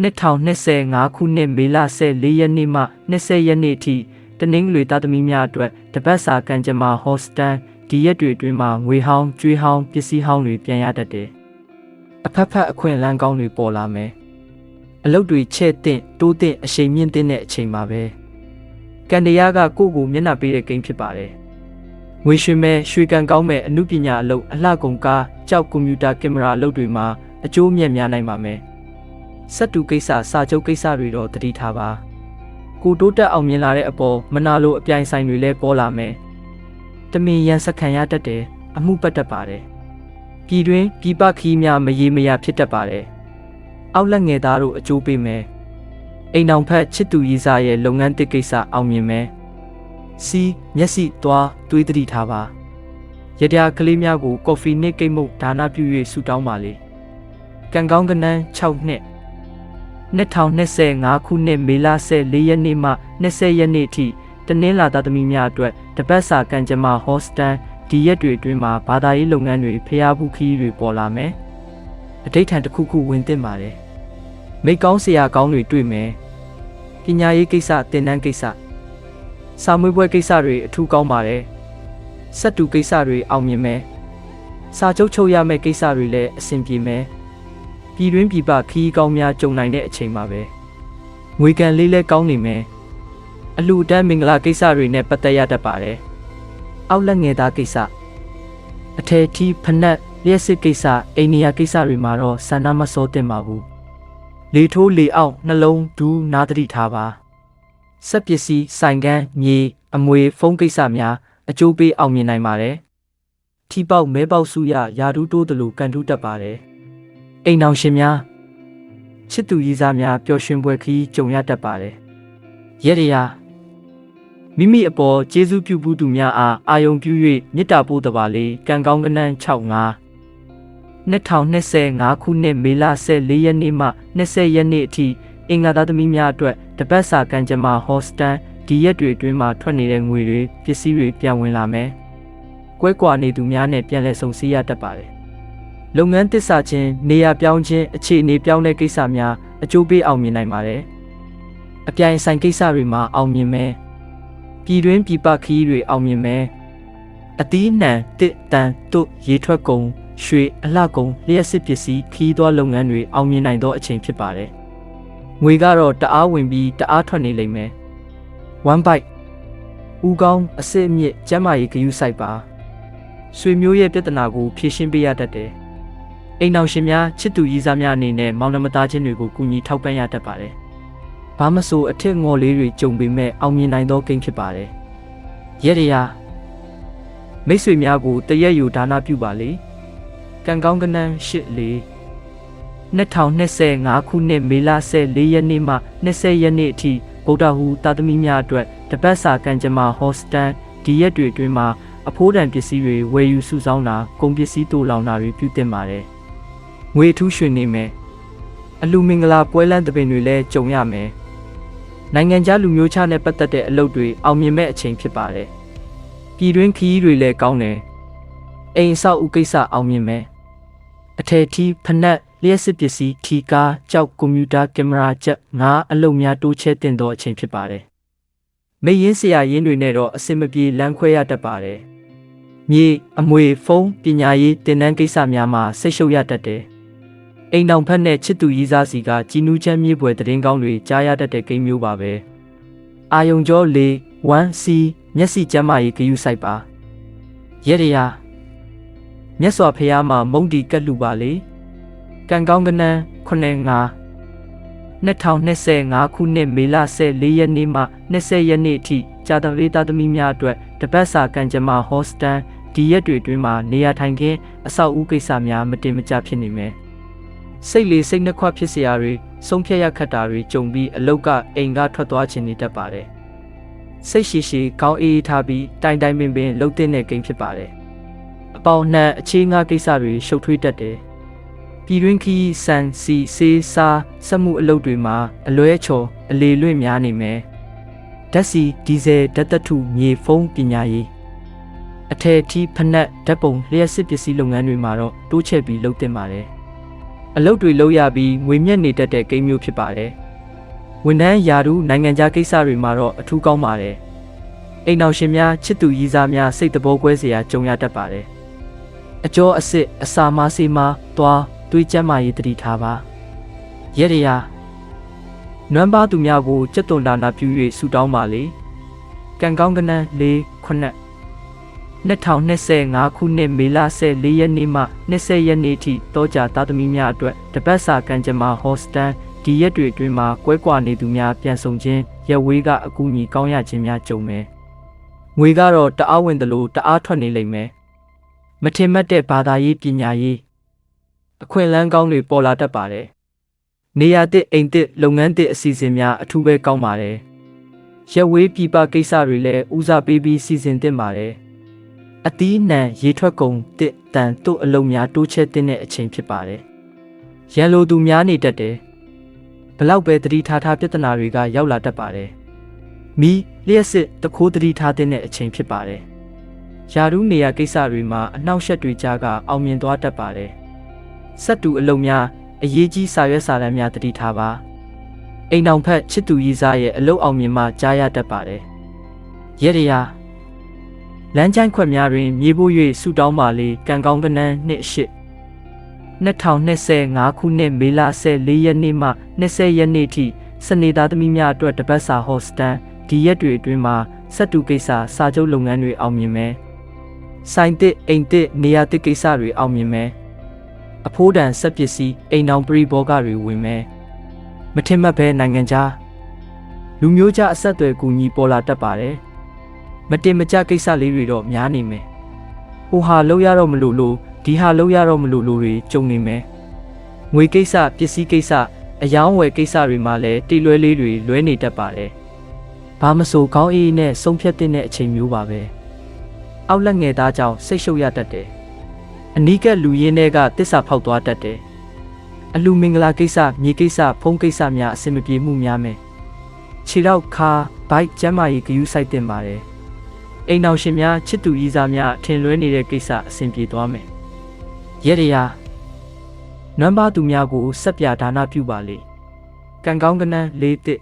2025ခုနှစ်မေလ14ရက်နေ့မှ20ရက်နေ့ထိတနင်္ဂနွေသားသမီးများအတွက်တပတ်စာကံကြမ္မာဟော့စတန်ဒီရက်တွေအတွင်းမှာငွေဟောင်းကျွေးဟောင်းပစ္စည်းဟောင်းတွေပြန်ရတတ်တယ်။အဖက်ဖက်အခွင့်အလမ်းကောင်းတွေပေါ်လာမယ်။အလုပ်တွေချဲ့တဲ့တိုးတဲ့အချိန်မြင့်တဲ့အချိန်မှာပဲ။ကံတရားကကိုယ့်ကိုမျက်နှာပေးတဲ့ကိန်းဖြစ်ပါတယ်။ငွေရွှေမဲ့ရွှေကံကောင်းမဲ့အမှုပညာအလုပ်အလှကုန်ကားကြောက်ကွန်ပျူတာကင်မရာအလုပ်တွေမှာအကျိုးအမြတ်များနိုင်ပါမယ်။ စက်တူကိစ္စစာချုပ်ကိစ္စတွေတော့တတိထားပါ။ကိုတိုးတက်အောင်မြင်လာတဲ့အပေါ်မနာလိုအပြိုင်ဆိုင်တွေလည်းပေါ်လာမယ်။တမင်ရန်စခံရတတ်တယ်အမှုပတ်တတ်ပါတယ်။ပြည်တွင်းပြည်ပခီးများမရေမရဖြစ်တတ်ပါတယ်။အောက်လက်ငယ်သားတို့အကျိုးပေးမယ်။အိမ်အောင်ဖက်ချစ်သူရေးစားရဲ့လုပ်ငန်းတစ်ကိစ္စအောင်မြင်မယ်။စီမျက်စိသွားတွေးတတိထားပါ။ရတရားကလေးများကိုကော်ဖီနစ်ကိတ်မုတ်ဒါနပြု၍ဆုတောင်းပါလေ။ကံကောင်းကနန်း6နှစ် 2025ခုနှစ်မေလ14ရက်နေ့မှ20ရက်နေ့ထိတနင်္လာသားသမီးများအတွက်တပတ်စာကံကြမ္မာဟော့စတန်ဒီရက်တွေအတွင်းမှာဘာသာရေးလုပ်ငန်းတွေဖျားဘူးခီးတွေပေါ်လာမယ်။အဋိဌံတစ်ခုခုဝင်တင်ပါတယ်။မိကောင်းဆရာကောင်းတွေတွေ့မယ်။ပညာရေးကိစ္စတင်တန်းကိစ္စစာမွေးပွဲကိစ္စတွေအထူးကောင်းပါတယ်။စက်တူကိစ္စတွေအောင်မြင်မယ်။စာချုပ်ချုပ်ရမယ့်ကိစ္စတွေလည်းအဆင်ပြေမယ်။ ပြည်တွင်းပြည်ပခီးကောင်းများကြုံနိုင်တဲ့အချိန်မှာပဲငွေကံလေးလဲကောင်းနေမယ်။အလူတန်းမင်္ဂလာကိစ္စတွေနဲ့ပတ်သက်ရတတ်ပါတယ်။အောက်လက်ငယ်သားကိစ္စအထယ်ထီးဖနက်လျှက်စစ်ကိစ္စအိန္ဒိယကိစ္စတွေမှာတော့ဆန္ဒမစောတင်ပါဘူး။လေထိုးလေအောက်နှလုံးဒူးနာတတိထားပါ။စက်ပစ္စည်းဆိုင်ကန်းမြေအမွေဖုန်းကိစ္စများအကျိုးပေးအောင်မြင်နိုင်ပါတယ်။ထီပေါက်မဲပေါက်စုရယာဒူးတိုးတယ်လို့ကန်ထူးတတ်ပါတယ်။ အိမ်အောင်ရှင်များချစ်သူရည်စားများပျော်ရွှင်ပွဲခီးကြုံရတတ်ပါတယ်။ရက်ရရာမိမိအပေါ်ကျေးဇူးပြုဘူးသူများအားအာယုံပြု၍မေတ္တာပို့တပါလေကံကောင်းကနန်း65 2025ခုနှစ်မေလ14ရက်နေ့မှ20ရက်နေ့အထိအင်္ဂါသားသမီးများအတွက်တပတ်စာကံကြမ္မာဟော့စတန်ဒီရက်တွေအတွင်းမှာထွက်နေတဲ့ငွေတွေပစ္စည်းတွေပြန်ဝင်လာမယ်။ကွဲကွာနေသူများနဲ့ပြန်လည်ဆုံစည်းရတတ်ပါတယ်။ လုပ်ငန်းတစ္ဆာချင်းနေရာပြောင်းခြင်းအခြေအနေပြောင်းတဲ့ကိစ္စများအကျိုးပေးအောင်မြင်နိုင်ပါတယ်။အပြိုင်ဆိုင်ကိစ္စတွေမှာအောင်မြင်မယ်။ပြည်တွင်းပြည်ပခီးတွေအောင်မြင်မယ်။အသီးနှံတစ်တန်တို့ရေထွက်ကုန်ရွှေအလှကုန်လျှက်စစ်ပစ္စည်းခီးသွွားလုပ်ငန်းတွေအောင်မြင်နိုင်သောအချိန်ဖြစ်ပါတယ်။ငွေကတော့တအားဝင်ပြီးတအားထွက်နေလိမ့်မယ်။ one bite ဦးကောင်းအစစ်အမြစ်ကျမ်းမာရေးဂရုစိုက်ပါ။ဆွေမျိုးရဲ့ပြဿနာကိုဖြေရှင်းပေးရတတ်တယ်။ အိမ်အောင်ရှင်များချစ်သူရည်စားများအနေနဲ့မောင်နှမသားချင်းတွေကိုကူညီထောက်ပံ့ရတတ်ပါတယ်။ဘာမဆိုအထက်ငေါ်လေးတွေကြုံပေမဲ့အောင်မြင်နိုင်သောကိန်းဖြစ်ပါတယ်။ရက်ရရာမိတ်ဆွေများကိုတရက်ယူဒါနပြုပါလေ။ကံကောင်းကနန်းရှစ်လေး2025ခုနှစ်မေလ14ရက်နေ့မှ20ရက်နေ့အထိဗုဒ္ဓဟူတာသမီများအတွက်တပတ်စာကံကြမ္မာဟော့စတန်ဒီရက်တွေအတွင်းမှာအဖိုးတန်ပစ္စည်းတွေဝယ်ယူစုဆောင်းတာကုန်ပစ္စည်းတိုးလောင်တာတွေပြုတင်ပါတယ်။ ငွေထူးရွှင်နေမယ်။အလူမင်္ဂလာပွဲလန်းသပင်တွေလည်းကြုံရမယ်။နိုင်ငံခြားလူမျိုးခြားနဲ့ပတ်သက်တဲ့အလုပ်တွေအောင်မြင်မဲ့အချိန်ဖြစ်ပါတယ်။ပြည်တွင်းခီးတွေလည်းကောင်းတယ်။အိမ်ဆောက်ဥကိစ္စအောင်မြင်မယ်။အထယ်ထီးဖနက်လျှက်စစ်ပစ္စည်းထီကားကြောက်ကွန်ပျူတာကင်မရာချက်ငါးအလုပ်များတိုးချဲ့တင်သောအချိန်ဖြစ်ပါတယ်။မိရင်ဆရာရင်းတွေနဲ့တော့အစင်မပြေလမ်းခွဲရတတ်ပါတယ်။မြေအမွေဖုန်းပညာရေးတင်နန်းကိစ္စများမှာစိတ်ရှုပ်ရတတ်တယ်။ အိမ်အောင်ဖက်နဲ့ချစ်သူရီးစားစီကជីနူးချမ်းမြေပွဲတရင်ကောင်းတွေကြားရတတ်တဲ့ကိန်းမျိုးပါပဲ။အာယုံကျော်၄ 1C မျက်စိကျမ်းမာရေးဂယုစိုက်ပါ။ရက်ရရာမြတ်စွာဘုရားမှာမုံတီကတ်လူပါလေ။ကံကောင်းကနန်း9 2025ခုနှစ်မေလ14ရက်နေ့မှ20ရက်နေ့အထိကြာသပတေးသားသမီးများအတွက်တပတ်စာကံကြမ္မာဟော့စတန်ဒီရက်တွေအတွင်းမှာနေရာထိုင်ခင်းအဆောက်အဦကိစ္စများမတင်မကျဖြစ်နေမယ်။ စိတ်လေးစိတ်နှခွဖြစ်စရာတွေဆုံးဖြတ်ရခက်တာတွေကြုံပြီးအလုတ်ကအိမ်ကထွက်သွားခြင်းနေတတ်ပါတယ်။စိတ်ရှိရှိကောင်းအေးထားပြီးတိုင်တိုင်ပင်ပင်လှုပ်တဲ့ကိန်းဖြစ်ပါတယ်။အပေါနှံအခြေငါကိစ္စတွေရှုပ်ထွေးတတ်တယ်။ပြည်တွင်းခီးစံစီစေးစားစက်မှုအလုပ်တွေမှာအလွဲချော်အလေလွင့်များနေမယ်ဓာတ်စီဒီဇယ်ဓာတ်သတ္ထုမြေဖုံးပညာရေးအထယ်ထီးဖနက်ဓာတ်ပုံလျှက်စစ်ပစ္စည်းလုပ်ငန်းတွေမှာတော့တိုးချဲ့ပြီးလုပ်တင်ပါတယ် အလုပ်တွေလုပ်ရပြီးငွေမြတ်နေတတ်တဲ့ကိန်းမျိုးဖြစ်ပါတယ်ဝန်ထမ်းယာရုနိုင်ငံခြားကိစ္စတွေမှာတော့အထူးကောင်းပါတယ်အိမ်တော်ရှင်များချစ်သူရည်စားများစိတ်တဘောကွဲစရာကြုံရတတ်ပါတယ်အကျော်အစ်စ်အစာမဆေးမသွားတွေးကြမ်းမာရေးတတိထားပါရက်ရရာနွမ်းပါသူများကိုစက်သွန်ဒါနာပြု၍ဆုတောင်းပါလေကံကောင်းကနန်း၄ခုနှစ် 2025ခုနှစ်မေလ14ရက်နေ့မှ20ရက်နေ့ထိတောကြာသားသမီးများအတွက်တပတ်စာကံကြမ္မာဟော့စတန်ဒီရက်တွေအတွင်းမှာကွဲကွာနေသူများပြန်ဆောင်ခြင်းရက်ဝေးကအကူအညီကောင်းရခြင်းများကြုံမယ်။ငွေကတော့တအားဝင်တယ်လို့တအားထွက်နေလိမ့်မယ်။မထင်မှတ်တဲ့ဘာသာရေးပညာရေးအခွင့်အလမ်းကောင်းတွေပေါ်လာတတ်ပါတယ်။နေရာတစ်အိမ်တစ်လုပ်ငန်းတစ်အစီအစဉ်များအထူးပဲကောင်းပါတယ်။ရက်ဝေးပြပကိစ္စတွေလည်းဦးစားပေးပြီးစီစဉ်တင်ပါတယ်။ အသီးနှံရေထွက်ကုန်တစ်တန်တို့အလုံးများတိုးချဲ့တဲ့အချိန်ဖြစ်ပါတယ်။ရန်လိုသူများနေတတ်တယ်။ဘလောက်ပဲတတိထားထားပြဿနာတွေကရောက်လာတတ်ပါတယ်။မီလျှက်စစ်တခိုးတတိထားတဲ့အချိန်ဖြစ်ပါတယ်။ယာရုနေရာကိစ္စတွေမှာအနှောက်အယှက်တွေကြားကအောင်မြင်သွားတတ်ပါတယ်။စက်တူအလုံးများအရေးကြီးစာရွက်စာတမ်းများတတိထားပါ။အိမ်အောင်ဖက်ချစ်သူရေးစားရဲ့အလုတ်အောင်မြင်မှကြားရတတ်ပါတယ်။ရက်ရရာ လမ်းချိုင်းခွက်များတွင် မြေဖို့၍ဆူတောင်းပါလေကံကောင်းကနန်းနှစ်ရှစ်2025ခုနှစ်မေလ14ရက်နေ့မှ20ရက်နေ့ထိစနေသားသမီးများအတွက်တပတ်စာဟော့စတန်ဒီရက်တွေအတွင်းမှာစက်တူကိစ္စစာချုပ်လုပ်ငန်းတွေအောင်မြင်မယ်။စိုင်းတစ်အိမ်တစ်နေရာတစ်ကိစ္စတွေအောင်မြင်မယ်။အဖိုးတန်စက်ပစ္စည်းအိမ်အောင်ပရိဘောဂတွေဝင်မယ်။မထင်မှတ်ဘဲနိုင်ငံခြားလူမျိုးခြားအဆက်အသွယ်ကူညီပေါ်လာတတ်ပါတယ်။ မတင်မကျကိစ္စလေးတွေတော့များနေမယ်။ဟိုဟာလောက်ရတော့မလို့လို့ဒီဟာလောက်ရတော့မလို့လို့တွေကြုံနေမယ်။ငွေကိစ္စပစ္စည်းကိစ္စအယောင်းဝယ်ကိစ္စတွေမှာလည်းတိလွဲလေးတွေလွဲနေတတ်ပါတယ်။ဘာမဆိုခေါင်းအေးနဲ့ဆုံးဖြတ်တဲ့အချိန်မျိုးပါပဲ။အောက်လက်ငယ်သားကြောင့်စိတ်ရှုပ်ရတတ်တယ်။အနီးကပ်လူရင်းတွေကတစ္ဆာဖောက်သွားတတ်တယ်။အလူမင်္ဂလာကိစ္စမြေကိစ္စဖုံးကိစ္စများအဆင်မပြေမှုများမယ်။ခြေတော့ခါဘိုက်ကျမ်းမာရေးဂယူးဆိုင်တင်ပါတယ်။ အိမ်တော်ရှင်များချစ်သူကြီးစားများထင်လွဲနေတဲ့ကိစ္စအဆင်ပြေသွားမယ်။ရက်ရရာနွမ်းပါသူများကိုဆက်ပြဒါနပြုပါလေ။ကံကောင်းကနန်းလေးတစ်